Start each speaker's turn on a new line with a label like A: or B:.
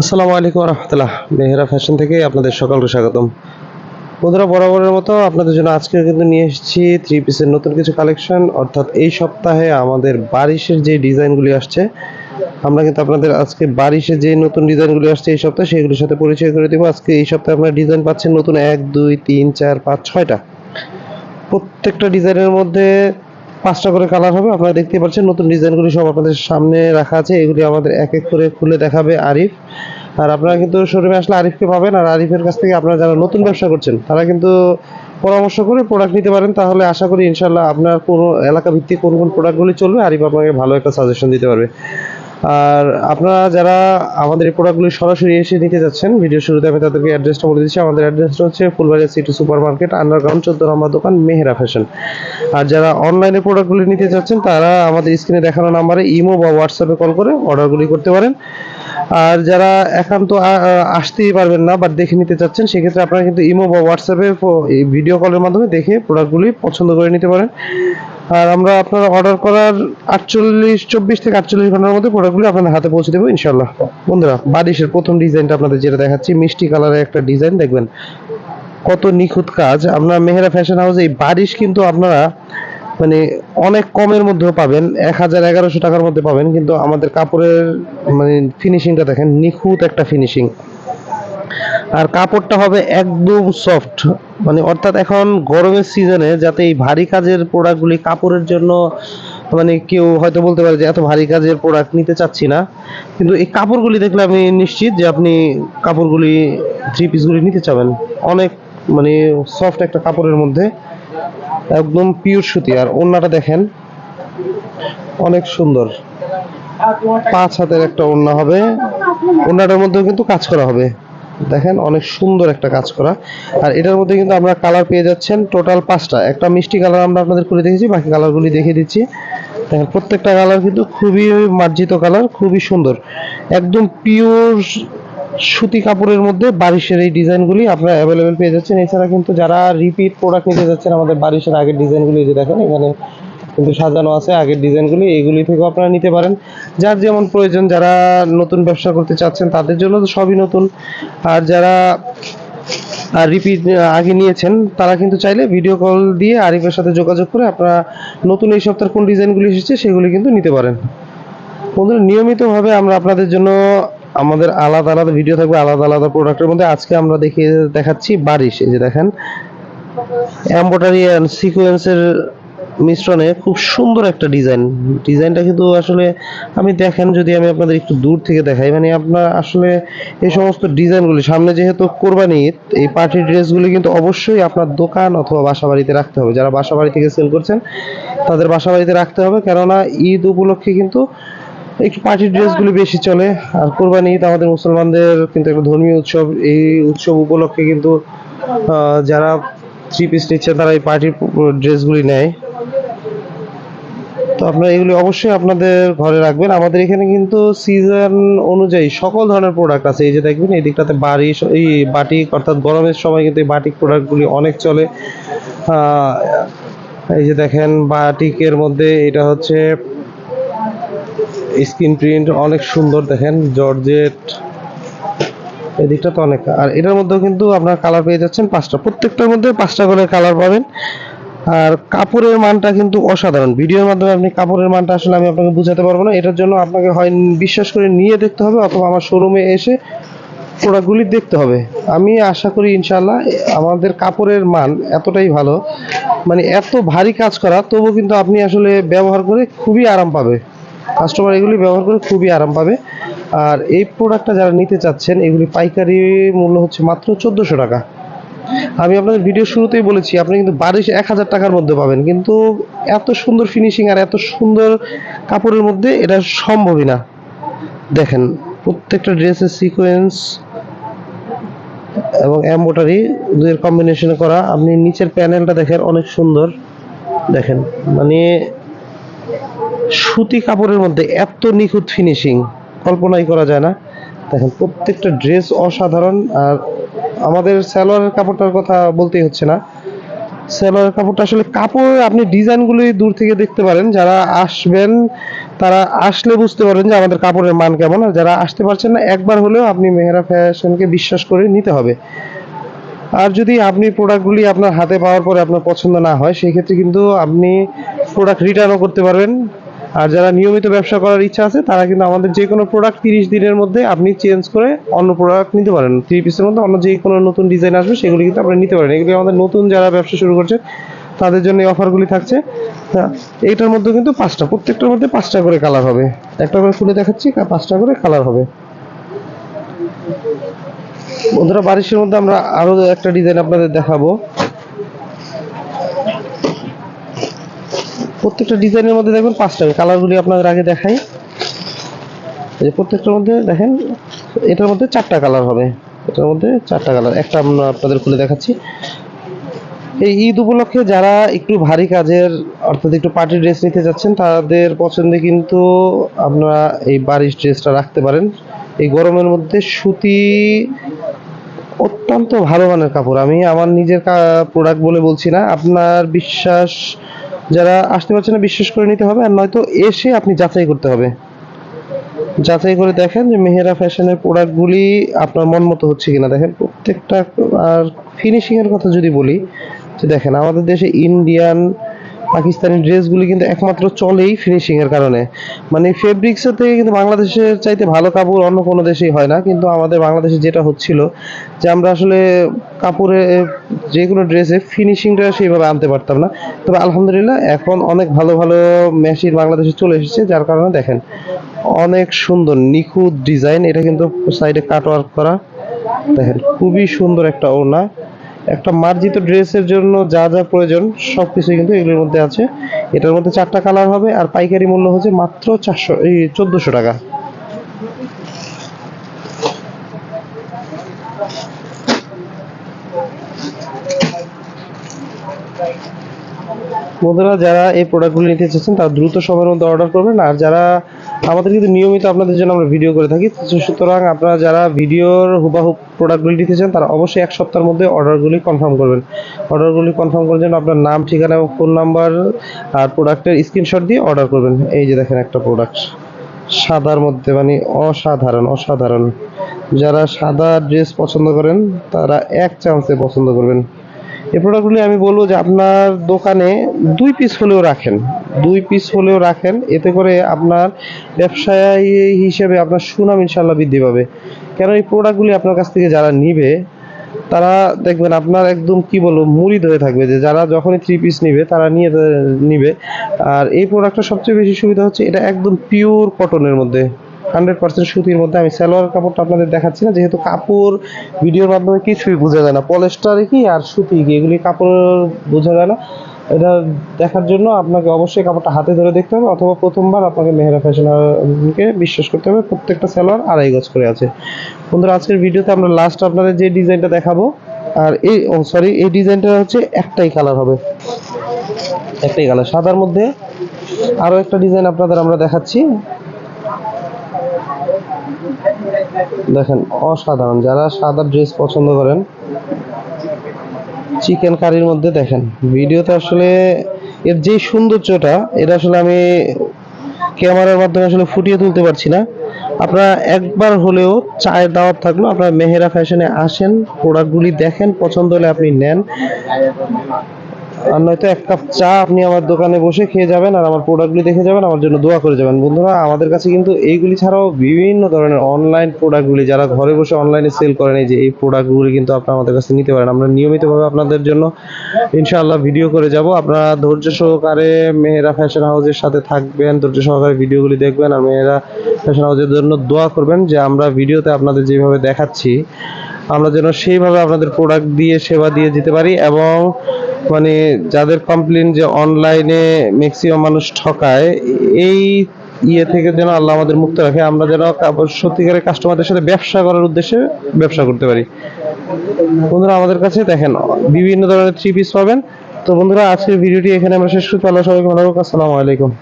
A: আসসালামু আলাইকুম রহমতুল্লাহ মেহরা ফ্যাশন থেকে আপনাদের সকলকে স্বাগতম। বন্ধুরা, বরাবরের মতো আপনাদের জন্য আজকে কিন্তু নিয়ে এসেছি থ্রি পিসের নতুন কিছু কালেকশন অর্থাৎ এই সপ্তাহে আমাদের বারিশের যে ডিজাইনগুলি আসছে, আমরা কিন্তু আপনাদের আজকে বারিশের যে নতুন ডিজাইনগুলি আসছে এই সপ্তাহে সেগুলির সাথে পরিচয় করে দেবো। আজকে এই সপ্তাহে আপনারা ডিজাইন পাচ্ছেন নতুন এক, দুই, তিন, চার, পাঁচ, ছয়টা। প্রত্যেকটা ডিজাইনের মধ্যে পাঁচটা করে কালার হবে। আপনারা দেখতে পাচ্ছেন, নতুন ডিজাইনগুলি সব আপনাদের সামনে রাখা আছে। এগুলি আমাদের এক এক করে খুলে দেখাবে আরিফ। আর আপনারা কিন্তু শোরুমে আসলে আরিফকে পাবেন। আর আরিফের কাছ থেকে আপনারা যারা নতুন ব্যবসা করছেন, তারা কিন্তু পরামর্শ করে প্রোডাক্ট নিতে পারেন। তাহলে আশা করি ইনশাল্লাহ আপনার কোনো এলাকা ভিত্তিক কোন কোন প্রোডাক্টগুলি চলবে, আরিফ আপনাকে ভালো একটা সাজেশন দিতে পারবে। আর আপনারা যারা আমাদের এই প্রোডাক্টগুলি সরাসরি এসে নিতে যাচ্ছেন ভিডিও শুরুতে আমি তাদেরকে অ্যাড্রেসটা বলে দিচ্ছি। আমাদের অ্যাড্রেসটা হচ্ছে Phulbazar city super market underground চোদ্দ নম্বর দোকান, মেহেরা ফ্যাশন আর যারা অনলাইনে প্রোডাক্টগুলি নিতে যাচ্ছেন, তারা আমাদের স্ক্রিনে দেখানো নাম্বারে ইমো বা হোয়াটসঅ্যাপে কল করে অর্ডারগুলি করতে পারেন। আর যারা একান্ত আসতেই পারবেন না বাট দেখে নিতে চাচ্ছেন, সেক্ষেত্রে আপনারা কিন্তু ইমো বা হোয়াটসঅ্যাপে ভিডিও কলের মাধ্যমে দেখে প্রোডাক্টগুলি পছন্দ করে নিতে পারেন। আর আমরা আপনারা অর্ডার করার আটচল্লিশ, চব্বিশ থেকে আটচল্লিশ ঘণ্টার মধ্যে প্রোডাক্টগুলি আপনাদের হাতে পৌঁছে দেবো ইনশাল্লাহ বন্ধুরা বারিশের প্রথম ডিজাইনটা আপনাদের যেটা দেখাচ্ছি, মিষ্টি কালারের একটা ডিজাইন দেখবেন। কত নিখুঁত কাজ। আমরা মেহেরা ফ্যাশন হাউসে এই বারিশ কিন্তু আপনারা মানে অনেক কমের মধ্যেও পাবেন, এক হাজার এগারোশো টাকার মধ্যে পাবেন, কিন্তু আমাদের কাপড়ের মানে ফিনিশিংটা দেখেন, নিখুঁত একটা ফিনিশিং আর কাপড়টা হবে একদম সফট মানে অর্থাৎ এখন গরমের সিজনে যাতে এই ভারী কাজের প্রোডাক্টগুলি কাপড়ের জন্য মানে কেউ হয়তো বলতে পারে যে এত ভারী কাজের প্রোডাক্ট নিতে চাচ্ছি না, কিন্তু এই কাপড়গুলি দেখলে আমি নিশ্চিত যে আপনি কাপড়গুলি থ্রি পিসগুলি নিতে চাবেন। অনেক মানে সফট একটা কাপড়ের মধ্যে। একদম পিওর সুতি। আর ওড়নাটা দেখেন, অনেক সুন্দর। পাঁচ হাতের একটা ওড়না হবে। ওড়নাটার মধ্যেও কিন্তু কাজ করা হবে। দেখেন, অনেক সুন্দর একটা কাজ করা। আর এটার মধ্যে কিন্তু আমরা কালার পেয়ে যাচ্ছেন টোটাল পাঁচটা। একটা মিষ্টি কালার আমরা আপনাদের করে দেখেছি বাকি কালারগুলি দেখিয়ে দিচ্ছি। দেখেন, প্রত্যেকটা কালার কিন্তু খুবই মার্জিত কালার খুবই সুন্দর। একদম পিওর সুতি কাপড়ের মধ্যে বারিশের এই ডিজাইনগুলি আপনারা অ্যাভেলেবেল পেয়ে যাচ্ছেন। এছাড়া কিন্তু যারা রিপিট প্রোডাক্ট নিতে যাচ্ছেন, আমাদের বারিশের আগের ডিজাইনগুলি যে দেখেন, এখানে কিন্তু সাজানো আছে আগের ডিজাইনগুলি এইগুলি থেকেও আপনারা নিতে পারেন। যার যেমন প্রয়োজন, যারা নতুন ব্যবসা করতে চাচ্ছেন, তাদের জন্য তো সবই নতুন। আর যারা, আর রিপিট আগে নিয়েছেন, তারা কিন্তু চাইলে ভিডিও কল দিয়ে আরিফের সাথে যোগাযোগ করে আপনারা নতুন এই সপ্তাহের কোন ডিজাইনগুলি এসেছে, সেগুলি কিন্তু নিতে পারেন। বন্ধুরা, নিয়মিতভাবে আমরা আপনাদের জন্য আমাদের আলাদা আলাদা ভিডিও থাকবে, আলাদা আলাদা প্রোডাক্টের মধ্যে। আজকে আমরা দেখিয়ে দেখাচ্ছি বারিশ, এই যে দেখেন। এম্বোটারি অ্যান্ড সিকোয়েন্সের মিশ্রণে খুব সুন্দর একটা ডিজাইন ডিজাইনটা কিন্তু আসলে আমি দেখেন, যদি আমি আপনাদের একটু দূর থেকে দেখাই মানে আপনার আসলে এই সমস্ত ডিজাইনগুলি সামনে যেহেতু কোরবানি ঈদ, এই পার্টি ড্রেসগুলি কিন্তু অবশ্যই আপনার দোকান অথবা বাসা বাড়িতে রাখতে হবে। যারা বাসা বাড়ি থেকে সেল করছেন, তাদের বাসা বাড়িতে রাখতে হবে। কেননা ঈদ উপলক্ষে কিন্তু একটু পার্টি ড্রেসগুলি বেশি চলে। আর কোরবানি ঈদ আমাদের মুসলমানদের কিন্তু একটা ধর্মীয় উৎসব। এই উৎসব উপলক্ষে কিন্তু যারা থ্রি পিস নিচ্ছে তারা এই পার্টির ড্রেসগুলি নেয়। তো আপনারা এগুলি অবশ্যই আপনাদের ঘরে রাখবেন। আমাদের এখানে কিন্তু সিজন অনুযায়ী সকল ধরনের প্রোডাক্ট আছে। এই যে দেখবেন, এই দিকটাতে বাড়ি, এই বাটিক অর্থাৎ গরমের সময় কিন্তু এই বাটিক প্রোডাক্টগুলি অনেক চলে। এই যে দেখেন, বাটিকের মধ্যে এটা হচ্ছে স্ক্রিন প্রিন্ট অনেক সুন্দর দেখেন, জর্জেট, এদিকটা তো অনেক। আর এটার মধ্যেও কিন্তু আপনার কালার পেয়ে যাচ্ছেন পাঁচটা। প্রত্যেকটার মধ্যে পাঁচটা করে কালার পাবেন। আর কাপড়ের মানটা কিন্তু অসাধারণ। ভিডিওর মাধ্যমে আপনি কাপড়ের মানটা আসলে আমি আপনাকে বোঝাতে পারব না। এটার জন্য আপনাকে হয় বিশ্বাস করে নিয়ে দেখতে হবে অথবা আমার শোরুমে এসে প্রোডাক্টগুলি দেখতে হবে। আমি আশা করি ইনশাল্লাহ আমাদের কাপড়ের মান এতটাই ভালো। মানে এত ভারী কাজ করা তবু কিন্তু আপনি আসলে ব্যবহার করে খুবই আরাম পাবে। কাস্টমার এগুলি ব্যবহার করে খুবই আরাম পাবে। আর এই প্রোডাক্টটা যারা নিতে চাচ্ছেন, এগুলি পাইকারি মূল্য হচ্ছে মাত্র চোদ্দোশো টাকা। আমি আপনাদের ভিডিও শুরুতেই বলেছি, আপনি কিন্তু বারিশ এক হাজার টাকার মধ্যে পাবেন। কিন্তু এত সুন্দর ফিনিশিং আর এত সুন্দর কাপড়ের মধ্যে এটা সম্ভবই না। দেখেন, প্রত্যেকটা ড্রেসের সিকোয়েন্স এবং এম্বোটারি দুয়ের কম্বিনেশনে করা। আপনি নিচের প্যানেলটা দেখেন, অনেক সুন্দর। দেখেন মানে সুতি কাপড়ের মধ্যে এত নিখুঁত ফিনিশিং কল্পনাই করা যায় না। দেখেন, প্রত্যেকটা ড্রেস অসাধারণ, আর আমাদের সালোয়ারের কাপড়টার কথা বলতেই হচ্ছে না। সেলোয়ার কাপড়টা আসলে কাপড়, আপনি ডিজাইনগুলি দূর থেকে দেখতে পারেন। যারা আসবেন, তারা আসলে বুঝতে পারবেন যে আমাদের কাপড়ের মান কেমন। আর যারা আসতে পারছেন না, একবার হলেও আপনি মেহরা ফ্যাশনকে বিশ্বাস করে নিতে হবে। আর যদি আপনি প্রোডাক্টগুলি আপনার হাতে পাওয়ার পরে আপনার পছন্দ না হয় সেই ক্ষেত্রে কিন্তু আপনি প্রোডাক্ট রিটার্নও করতে পারবেন। আর যারা নিয়মিত ব্যবসা করার ইচ্ছা আছে তারা কিন্তু আমাদের যে কোনো প্রোডাক্ট তিরিশ দিনের মধ্যে আপনি চেঞ্জ করে অন্য প্রোডাক্ট নিতে পারেন। থ্রি পিসের মধ্যে অন্য যে কোনো নতুন ডিজাইন আসবে সেগুলি কিন্তু আপনি নিতে পারেন। এগুলি আমাদের নতুন যারা ব্যবসা শুরু করছে তাদের জন্য এই অফারগুলি থাকছে। হ্যাঁ, এইটার মধ্যে কিন্তু পাঁচটা প্রত্যেকটার মধ্যে পাঁচটা করে কালার হবে। একটা করে খুলে দেখাচ্ছি পাঁচটা করে কালার হবে। বন্ধুরা বারিশের মধ্যে আমরা আরও একটা ডিজাইন আপনাদের দেখাবো। প্রত্যেকটা ডিজাইনের মধ্যে দেখবেন পাঁচটা কালারগুলি আপনাদের আগে দেখাই। এই প্রত্যেকটার মধ্যে দেখেন, এটার মধ্যে চারটা কালার হবে। এটার মধ্যে চারটা কালার। একটা আমরা আপনাদের খুলে দেখাচ্ছি। এই ঈদ উপলক্ষে যারা একটু ভারী কাজের, অর্থাৎ একটু পার্টি ড্রেস নিতে যাচ্ছেন, তাদের পছন্দে কিন্তু আপনারা এই বারিশ ড্রেসটা রাখতে পারেন। এই গরমের মধ্যে সুতি অত্যন্ত ভালো মানের কাপড়। আমি আমার নিজের প্রোডাক্ট বলে বলছি না। আপনার বিশ্বাস যারা আসতে পারছে না, বিশ্বাস করে নিতে হবে, আর নয়তো এসে আপনি যাচাই করতে হবে। যাচাই করে দেখেন যে মেহেরা ফ্যাশনের প্রোডাক্টগুলি আপনার মন মতো হচ্ছে কিনা। দেখেন প্রত্যেকটা, আর ফিনিশিংয়ের কথা যদি বলি, যে দেখেন আমাদের দেশে ইন্ডিয়ান পাকিস্তানি ড্রেসগুলি কিন্তু একমাত্র চলেই ফিনিশিং এর কারণে। মানে ফেব্রিক্সের থেকে কিন্তু বাংলাদেশের চাইতে ভালো কাপড় অন্য কোনো দেশেই হয় না। কিন্তু আমাদের বাংলাদেশে যেটা হচ্ছিল যে আমরা আসলে কাপড়ে যে কোনো ড্রেসে ফিনিশিংটা সেইভাবে আনতে পারতাম না। তবে আলহামদুলিল্লাহ এখন অনেক ভালো ভালো মেশিন বাংলাদেশে চলে এসেছে, যার কারণে দেখেন অনেক সুন্দর, নিখুঁত ডিজাইন এটা কিন্তু সাইডে কাট ওয়ার্ক করা। দেখেন, খুবই সুন্দর একটা ওড়না। একটা মার্জিত ড্রেসের জন্য যা যা প্রয়োজন, সব কিছু কিন্তু এগুলোর মধ্যে আছে। এটার মধ্যে চারটা কালার হবে, আর পাইকারি মূল্য হচ্ছে মাত্র চারশো, এই চোদ্দোশো টাকা। বন্ধুরা, যারা এই প্রোডাক্টগুলো নিতে চাচ্ছেন, তারা দ্রুত সময়ের মধ্যে অর্ডার করবেন। আর যারা আমাদের কিন্তু নিয়মিত আপনাদের জন্য আমরা ভিডিও করে থাকি। সুতরাং আপনারা যারা ভিডিওর হুবাহুব প্রোডাক্টগুলি নিতে চান, তারা অবশ্যই এক সপ্তাহের মধ্যে অর্ডারগুলি কনফার্ম করবেন। অর্ডারগুলি কনফার্ম করার জন্য আপনার নাম, ঠিকানা এবং ফোন নাম্বার আর প্রোডাক্টের স্ক্রিনশট দিয়ে অর্ডার করবেন। এই যে দেখেন একটা প্রোডাক্ট সাদার মধ্যে মানে অসাধারণ অসাধারণ। যারা সাদা ড্রেস পছন্দ করেন, তারা এক চান্সে পছন্দ করবেন। এই প্রোডাক্টগুলি আমি বলব যে আপনার দোকানে দুই পিস হলেও রাখেন। দুই পিস হলেও রাখেন, এতে করে আপনার ব্যবসায়ী হিসেবে আপনার সুনাম ইনশাল্লাহ বৃদ্ধি পাবে। কেন এই প্রোডাক্টগুলি আপনার কাছ থেকে যারা নিবে, তারা দেখবেন আপনার একদম কি বলব মুড়ি ধরে থাকবে যে যারা যখনই থ্রি পিস নিবে, তারা নিয়ে নিবে। আর এই প্রোডাক্টটা সবচেয়ে বেশি সুবিধা হচ্ছে এটা একদম পিওর কটনের মধ্যে। হান্ড্রেড পার্সেন্ট সুতির মধ্যে আমি সালোয়ার কাপড়টা আপনাদের দেখাচ্ছি না। যেহেতু কাপড় ভিডিওর মাধ্যমে কিছুই বোঝা যায় না। পলেস্টার কি আর সুতি কি? এগুলি কাপড় বোঝা যায় না। এটা দেখার জন্য আপনাকে অবশ্যই কাপড়টা হাতে ধরে দেখতে হবে অথবা প্রথমবার আপনাকে মেহেরা ফ্যাশনকে বিশ্বাস করতে হবে। প্রত্যেকটা সালোয়ার আড়াই গজ করে আছে। বন্ধুরা, আজকের ভিডিওতে আমরা লাস্ট আপনাদের যে ডিজাইনটা দেখাবো, আর এই, ও সরি এই ডিজাইনটা হচ্ছে একটাই কালার হবে। একটাই কালার সাদার মধ্যে আরও একটা ডিজাইন আপনাদের আমরা দেখাচ্ছি। দেখেন, অসাধারণ। যারা সাদা ড্রেস পছন্দ করেন চিকেন কারির মধ্যে দেখেন, ভিডিওতে আসলে এর যে সৌন্দর্যটা, এটা আসলে আমি ক্যামেরার মাধ্যমে আসলে ফুটিয়ে তুলতে পারছি না। আপনারা একবার হলেও চায়ের দাওয়াত থাকল, আপনারা মেহেরা ফ্যাশনে আসেন প্রোডাক্টগুলি দেখেন, পছন্দ হলে আপনি নেন। আর নয়তো এক কাপ চা আপনি আমার দোকানে বসে খেয়ে যাবেন আর আমার প্রোডাক্টগুলি দেখে যাবেন, আমার জন্য দোয়া করে যাবেন। বন্ধুরা, আমাদের কাছে কিন্তু এইগুলি ছাড়াও বিভিন্ন ধরনের অনলাইন প্রোডাক্টগুলি যারা ঘরে বসে অনলাইনে সেল করেন, এই যে এই প্রোডাক্টগুলি কিন্তু আপনারা আমাদের কাছে নিতে পারেন। আমরা নিয়মিতভাবে আপনাদের জন্য ইনশাআল্লাহ ভিডিও করে যাব। আপনারা ধৈর্য সহকারে মেহেরা ফ্যাশন হাউসের সাথে থাকবেন, ধৈর্য সহকারে ভিডিওগুলি দেখবেন আর মেহেরা ফ্যাশন হাউসের জন্য দোয়া করবেন যে আমরা ভিডিওতে আপনাদের যেভাবে দেখাচ্ছি, আমরা যেন সেইভাবে আপনাদের প্রোডাক্ট দিয়ে সেবা দিয়ে যেতে পারি এবং মানে যাদের কমপ্লেন যে অনলাইনে ম্যাক্সিমাম মানুষ ঠকায়, এই ইয়ে থেকে যেন আল্লাহ আমাদের মুক্ত রাখে, আমরা যেন সত্যিকারের কাস্টমারদের সাথে ব্যবসা করার উদ্দেশ্যে ব্যবসা করতে পারি। বন্ধুরা, আমাদের কাছে দেখেন, বিভিন্ন ধরনের থ্রি পিস পাবেন। তো বন্ধুরা, আজকের ভিডিওটি এখানে আমরা শেষ করতে আল্লাহ সবাইকে ভালো। আসসালামু আলাইকুম।